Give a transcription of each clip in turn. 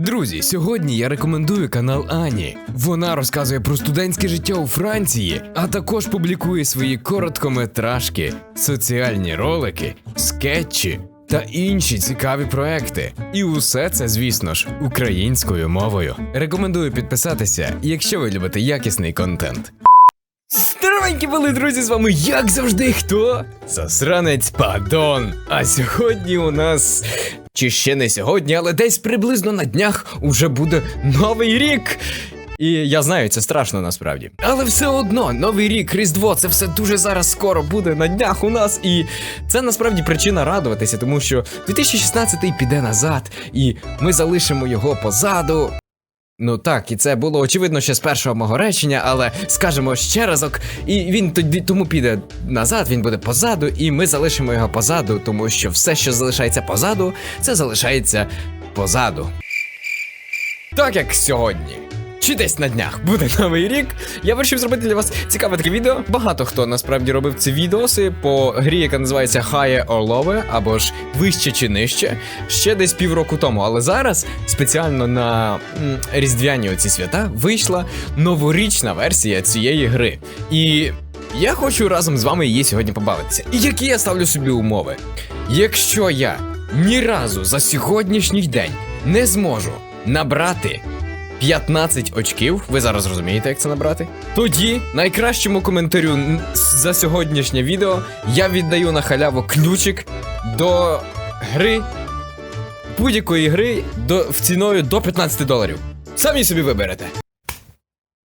Друзі, сьогодні я рекомендую канал Ані. Вона розказує про студентське життя у Франції, а також публікує свої короткометражки, соціальні ролики, скетчі та інші цікаві проекти. І усе це, звісно ж, українською мовою. Рекомендую підписатися, якщо ви любите якісний контент. Здоровенькі були, друзі, з вами, як завжди, хто? Засранець Падон. А сьогодні у нас. Чи ще не сьогодні, але десь приблизно на днях уже буде новий рік. І я знаю, це страшно насправді. Але все одно, новий рік, Різдво, це все дуже зараз скоро буде на днях у нас. І це насправді причина радуватися, тому що 2016 піде назад, і ми залишимо його позаду. Ну так, і це було очевидно ще з першого мого речення, але скажемо ще разок, і він тоді тому піде назад, він буде позаду, і ми залишимо його позаду, тому що все, що залишається позаду, це залишається позаду. Так як сьогодні. Чи десь на днях буде новий рік. Я вирішив зробити для вас цікаве таке відео. Багато хто насправді робив ці відоси по грі, яка називається Higher or Lower, або ж вище чи нижче, ще десь півроку тому. Але зараз спеціально на м, різдвяні оці свята вийшла новорічна версія цієї гри. І я хочу разом з вами її сьогодні побавитися. І які я ставлю собі умови? Якщо я ні разу за сьогоднішній день не зможу набрати 15 очків. Ви зараз розумієте, як це набрати? Тоді найкращому коментарю за сьогоднішнє відео я віддаю на халяву ключик до гри будь-якої гри до, в ціною до 15 доларів. Самі собі виберете.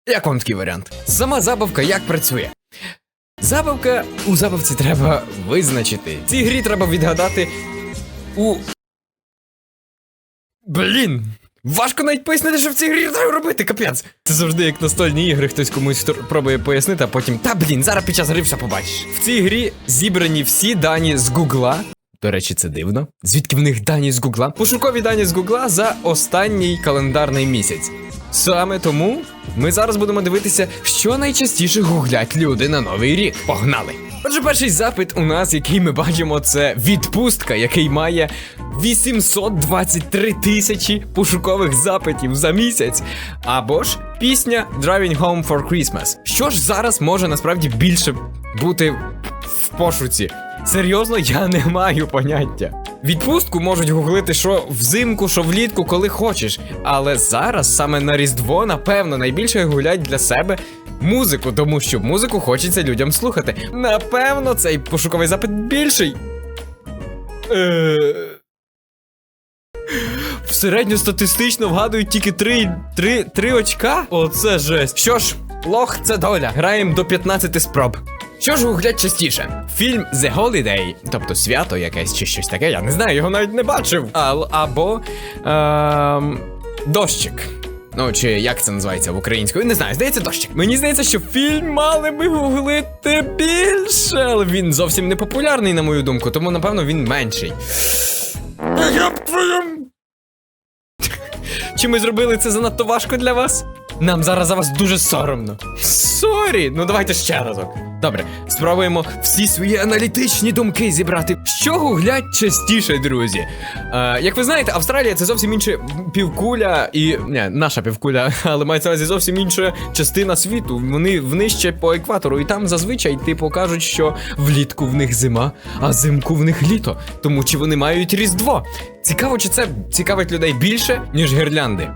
Як вам такий варіант? Сама забавка як працює? Забавка у забавці треба визначити. Цій грі треба відгадати у. Блін! Важко навіть пояснити, що в цій грі треба робити, капець. Це завжди як настольні ігри, хтось комусь пробує пояснити, а потім. Та блін, зараз під час гри все побачиш. В цій грі зібрані всі дані з Гугла. До речі, це дивно. Звідки в них дані з Гугла? Пошукові дані з Гугла за останній календарний місяць. Саме тому ми зараз будемо дивитися, що найчастіше гуглять люди на новий рік. Погнали! Отже, перший запит у нас, який ми бачимо, це відпустка, який має 823 тисячі пошукових запитів за місяць. Або ж пісня Driving Home for Christmas. Що ж зараз може насправді більше бути в пошуці? Серйозно, я не маю поняття. Відпустку можуть гуглити що взимку, що влітку, коли хочеш. Але зараз саме на Різдво, напевно, найбільше гулять для себе музику, тому що музику хочеться людям слухати. Напевно, цей пошуковий запит більший. Е... В середньостатистично вгадують тільки 3, 3, 3 очка? Оце жесть. Що ж, лох це доля. Граємо до 15 спроб. Що ж гуглять частіше? Фільм The Holiday, тобто свято якесь чи щось таке, я не знаю, його навіть не бачив. А, або ем, дощик. Ну, чи як це називається в українською? Не знаю, здається, дощик. Мені здається, що фільм мали би гуглити більше, але він зовсім не популярний, на мою думку, тому напевно він менший. Я б твою... Чи ми зробили це занадто важко для вас? Нам зараз за вас дуже соромно. Сорі, ну давайте ще разок. Добре, спробуємо всі свої аналітичні думки зібрати. Що гуглять частіше, друзі? Е, як ви знаєте, Австралія це зовсім інша півкуля і. Не, наша півкуля, але мається на увазі зовсім інша частина світу. Вони внижче по екватору, і там зазвичай типу кажуть, що влітку в них зима, а взимку в них літо. Тому чи вони мають різдво? Цікаво, чи це цікавить людей більше, ніж гірлянди?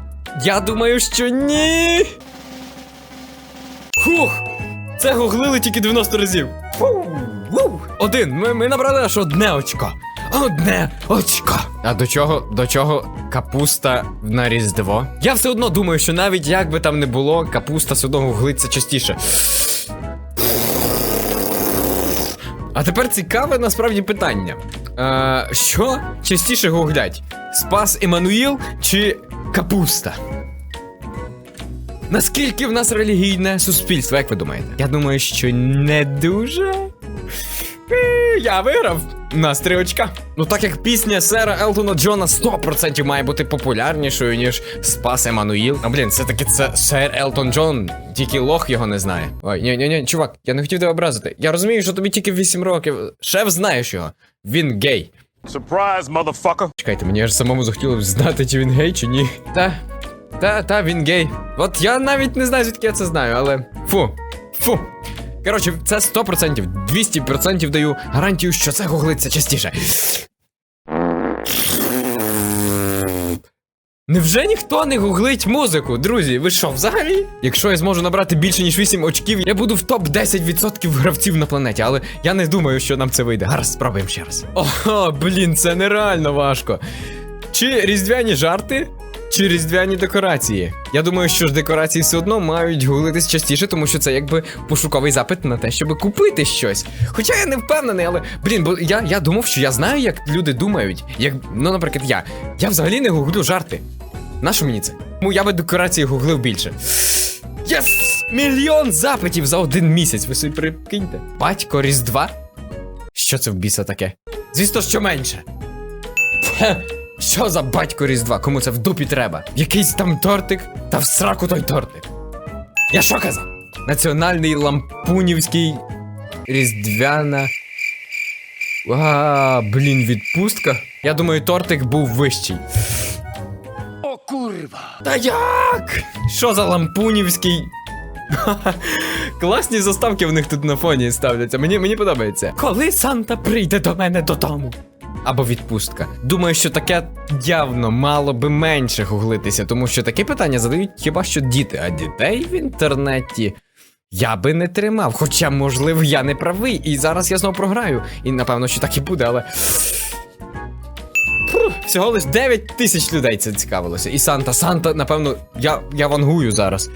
Я думаю, що ні. Хух! Це гуглили тільки 90 разів. Один. Ми, ми набрали аж одне очко. Одне очко. А до чого, до чого капуста на Різдво? Я все одно думаю, що навіть як би там не було, капуста все одно гуглиться частіше. А тепер цікаве насправді питання. Е, що частіше гуглять? Спас Еммануїл чи капуста? Наскільки в нас релігійне суспільство, як ви думаєте? Я думаю, що не дуже. Я виграв. У нас три очка. Ну так як пісня сера Елтона Джона 100% має бути популярнішою, ніж Спас Еммануїл. А блін, все-таки це сер Елтон Джон, тільки лох його не знає. Ой, ні, ні, ні, чувак, я не хотів тебе образити. Я розумію, що тобі тільки 8 років. Шеф знаєш його. Він гей. Surprise, motherfucker. Чекайте, мені аж самому захотілося знати, чи він гей, чи ні. Та, та, та, він гей. От я навіть не знаю, звідки я це знаю, але. Фу. Фу. Коротше, це 100%, 200% даю гарантію, що це гуглиться частіше. Невже ніхто не гуглить музику, друзі? Ви що, взагалі? Якщо я зможу набрати більше ніж 8 очків, я буду в топ 10% гравців на планеті, але я не думаю, що нам це вийде. Гаразд, спробуємо ще раз. Ого, блін, це нереально важко. Чи різдвяні жарти, чи різдвяні декорації? Я думаю, що ж декорації все одно мають гуглитись частіше, тому що це якби пошуковий запит на те, щоб купити щось. Хоча я не впевнений, але блін, бо я, я думав, що я знаю, як люди думають. Як, ну, наприклад, я. Я взагалі не гуглю жарти. Нащо мені це? Тому я би декорації гуглив більше. Єс! Мільйон запитів за один місяць. Ви собі прикиньте. Батько Різдва? Що це в біса таке? Звісно, що менше. Що за батько Різдва? Кому це в дупі треба? Якийсь там тортик та в сраку той тортик. Я що казав? Національний лампунівський різдвяна. А, блін, відпустка. Я думаю, тортик був вищий. Та як? Що за лампунівський? Класні заставки в них тут на фоні ставляться. Мені, мені подобається. Коли Санта прийде до мене додому? Або відпустка. Думаю, що таке явно мало би менше гуглитися, тому що такі питання задають хіба що діти, а дітей в інтернеті. Я би не тримав, хоча, можливо, я не правий, і зараз я знову програю. І напевно, що так і буде, але. Всього лиш 9 тисяч людей це цікавилося. І Санта, Санта, напевно, я, я вангую зараз.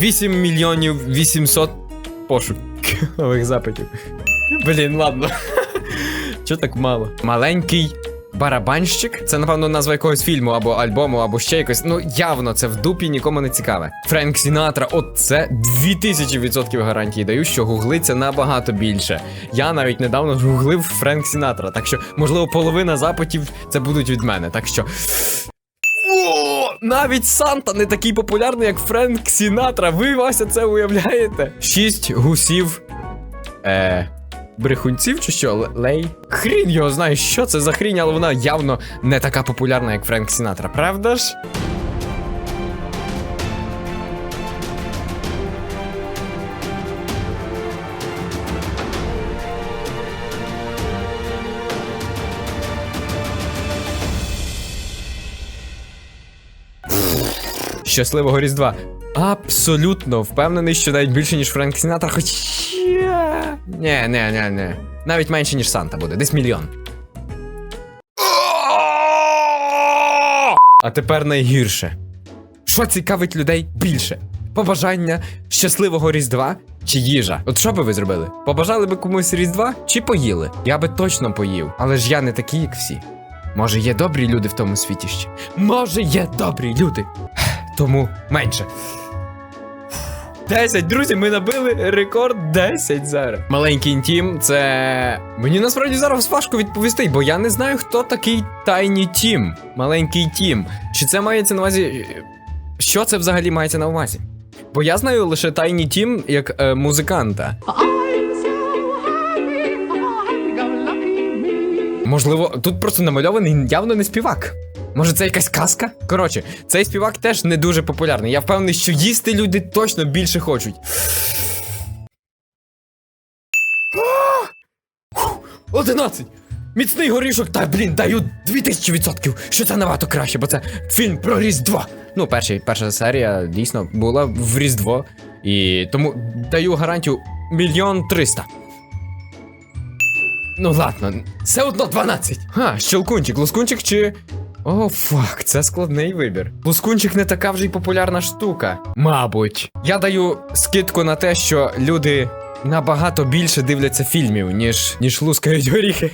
8 мільйонів 800 пошукових запитів. Блін, ладно. Чого так мало? Маленький барабанщик. Це, напевно, назва якогось фільму або альбому, або ще якось. Ну, явно це в дупі нікому не цікаве. Френк Сінатра, от це 2000% гарантії даю, що гуглиться набагато більше. Я навіть недавно гуглив Френк Сінатра, так що, можливо, половина запитів це будуть від мене. Так що. Навіть Санта не такий популярний, як Френк Сінатра. Ви Вася це уявляєте? Шість гусів. Е. Брехунців чи що? Лей? Хрін його знає, що це за хрінь, але вона явно не така популярна, як Френк Сінатра, правда ж? Щасливого Різдва. Абсолютно впевнений, що навіть більше, ніж Френк Сінатра, хоча. Не, не, не, не. Навіть менше, ніж Санта буде, десь мільйон. А тепер найгірше. Що цікавить людей більше? Побажання щасливого Різдва чи їжа? От що би ви зробили? Побажали би комусь Різдва чи поїли? Я би точно поїв, але ж я не такий, як всі. Може, є добрі люди в тому світі ще? Може, є добрі люди. Тому менше. 10, друзі, ми набили рекорд 10 зараз. Маленький інтім, це. Мені насправді зараз важко відповісти, бо я не знаю, хто такий Тайні Тім. Маленький тім. Чи це мається на увазі. Що це взагалі мається на увазі? Бо я знаю лише Тайні Тім як е, музиканта. Me. Можливо, тут просто намальований явно не співак. Може, це якась казка? Коротше, цей співак теж не дуже популярний. Я впевнений, що їсти люди точно більше хочуть. 11! Міцний горішок, та блін, даю 2000%, що це набагато краще, бо це фільм про Різдво. Ну, перший, перша серія дійсно була в Різдво. І тому даю гарантію мільйон триста. Ну ладно, все одно 12. Ха, щелкунчик, лускунчик чи. О, фак, це складний вибір. Лускунчик не така вже й популярна штука. Мабуть. Я даю скидку на те, що люди набагато більше дивляться фільмів, ніж, ніж лускають горіхи.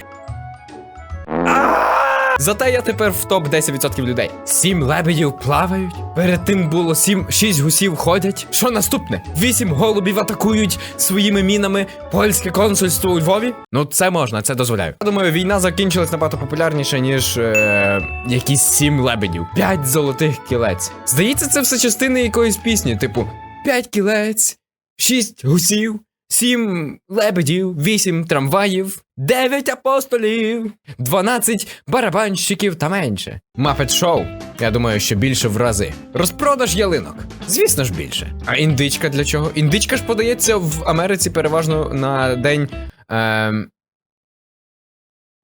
Зате я тепер в топ 10% людей. Сім лебедів плавають. Перед тим було сім, шість гусів ходять. Що наступне? Вісім голубів атакують своїми мінами польське консульство у Львові. Ну, це можна, це дозволяю. Я думаю, війна закінчилась набагато популярніше, ніж е, якісь сім лебедів. П'ять золотих кілець. Здається, це все частини якоїсь пісні, типу: п'ять кілець, шість гусів, сім лебедів, вісім трамваїв, дев'ять апостолів, дванадцять барабанщиків та менше. Мапет шоу. Я думаю, що більше в рази. Розпродаж ялинок. Звісно ж більше. А індичка для чого? Індичка ж подається в Америці переважно на день. Ем...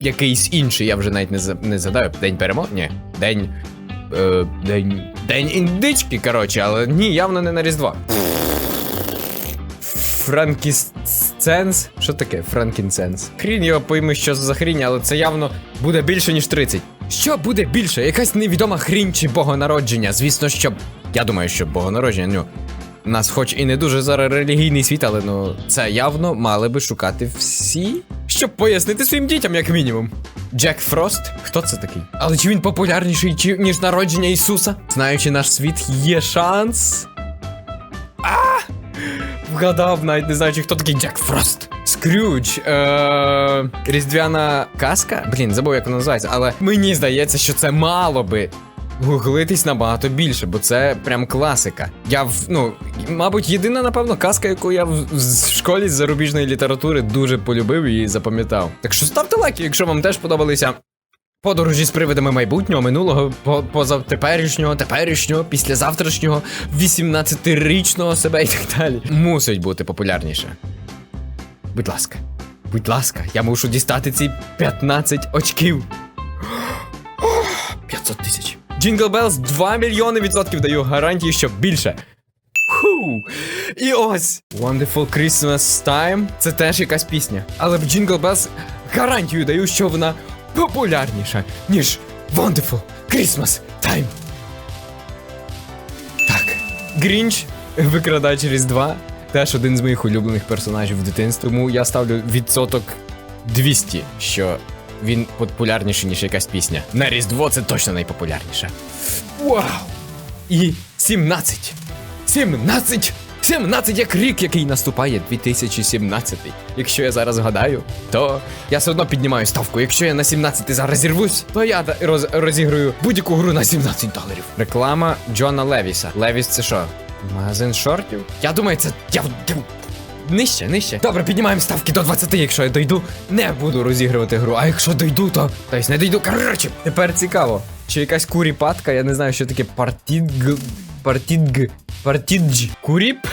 Якийсь інший, я вже навіть не, за- не згадаю. День перемог? Ні. День. Е, день. День індички, коротше, але ні, явно не на Різдво. Франкісценс? Що таке Франкінценс? Хрінь його пойми, що за хрінь, але це явно буде більше, ніж 30. Що буде більше? Якась невідома хрінь чи богонародження? Звісно, що. Я думаю, що богонародження, ну. Нас хоч і не дуже зараз релігійний світ, але ну це явно мали би шукати всі, щоб пояснити своїм дітям, як мінімум. Джек Фрост? Хто це такий? Але чи він популярніший, чи, ніж народження Ісуса? Знаючи наш світ, є шанс. Вгадав, навіть не знаючи, хто такий Джек Фрост. Скрюдж, е- різдвяна казка. Блін, забув, як вона називається, але мені здається, що це мало би гуглитись набагато більше, бо це прям класика. Я в ну, мабуть, єдина, напевно, казка, яку я в, в школі з зарубіжної літератури дуже полюбив і запам'ятав. Так що ставте лайки, якщо вам теж подобалися. Подорожі з привидами майбутнього, минулого, позавтеперішнього, теперішнього, післязавтрашнього, 18-річного себе і так далі. Мусить бути популярніше. Будь ласка, будь ласка, я мушу дістати ці 15 очків. 500 тисяч. Jingle Bells 2 мільйони відсотків даю гарантії, що більше. І ось Wonderful Christmas Time це теж якась пісня. Але в Jingle Bells гарантію даю, що вона популярніша, ніж Wonderful Christmas Time. Так. Грінч, викрадач Різдва, теж один з моїх улюблених персонажів в дитинстві. Тому я ставлю відсоток 200, що він популярніший, ніж якась пісня. На Різдво це точно найпопулярніше. Вау! І 17. 17! 17 як рік, який наступає 2017. Якщо я зараз гадаю, то я все одно піднімаю ставку. Якщо я на 17 зараз зірвусь, то я роз, розіграю будь-яку гру на 17 доларів. Реклама Джона Левіса. Левіс це що? Магазин шортів? Я думаю, це. Я... Нижче, нижче. Добре, піднімаємо ставки до 20, якщо я дойду, не буду розігрувати гру. А якщо дойду, то. Тобто не дойду. Коротше, тепер цікаво. Чи якась куріпатка, я не знаю, що таке партідг. Партідг. Партідж. Куріп?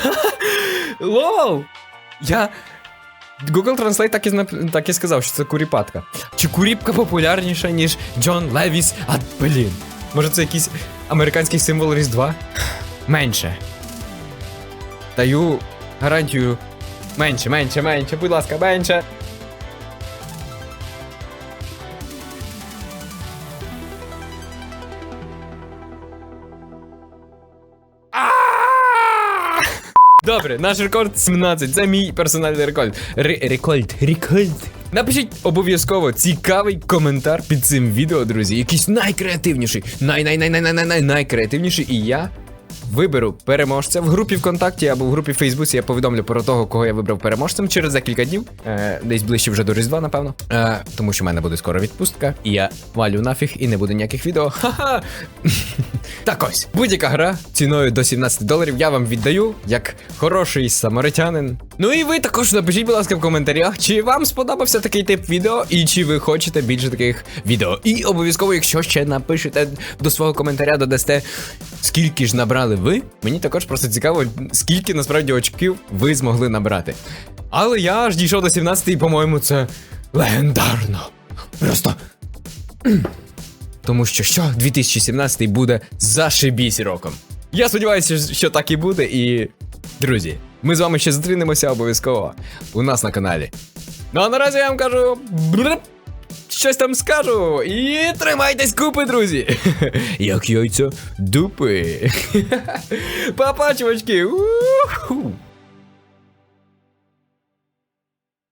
Лол! Я. Google Translate так і, знап- так і сказав, що це куріпатка. Чи куріпка популярніша, ніж Джон Левіс? А блін. Може це якийсь американський символ Різдва? Менше. Даю гарантію. Менше, менше, менше, будь ласка, менше. Добре, наш рекорд 17. Це мій персональний рекорд. Ре- Рекорд. Рекорд. Напишіть обов'язково цікавий коментар під цим відео, друзі. Якийсь найкреативніший, най най най най най най найкреативніший, і я виберу переможця в групі ВКонтакті або в групі Фейсбуці. Я повідомлю про того, кого я вибрав переможцем через декілька днів, е, десь ближче вже до Різдва, напевно. Е, тому що в мене буде скоро відпустка, і я валю нафіг і не буде ніяких відео. Ха-ха! Так ось, будь-яка гра ціною до 17 доларів я вам віддаю як хороший самаритянин. Ну і ви також напишіть, будь ласка, в коментарях, чи вам сподобався такий тип відео, і чи ви хочете більше таких відео. І обов'язково, якщо ще напишете до свого коментаря, додасте, скільки ж набрали ви. Мені також просто цікаво, скільки насправді очків ви змогли набрати. Але я аж дійшов до 17 і, по-моєму, це легендарно. Просто. Тому що що 2017 буде зашибісь роком. Я сподіваюся, що так і буде. І друзі, ми з вами ще зустрінемося обов'язково у нас на каналі. Ну а наразі я вам кажу. Щось там скажу. І тримайтесь купи, друзі. Як яйця дупи. Папа, чувачки.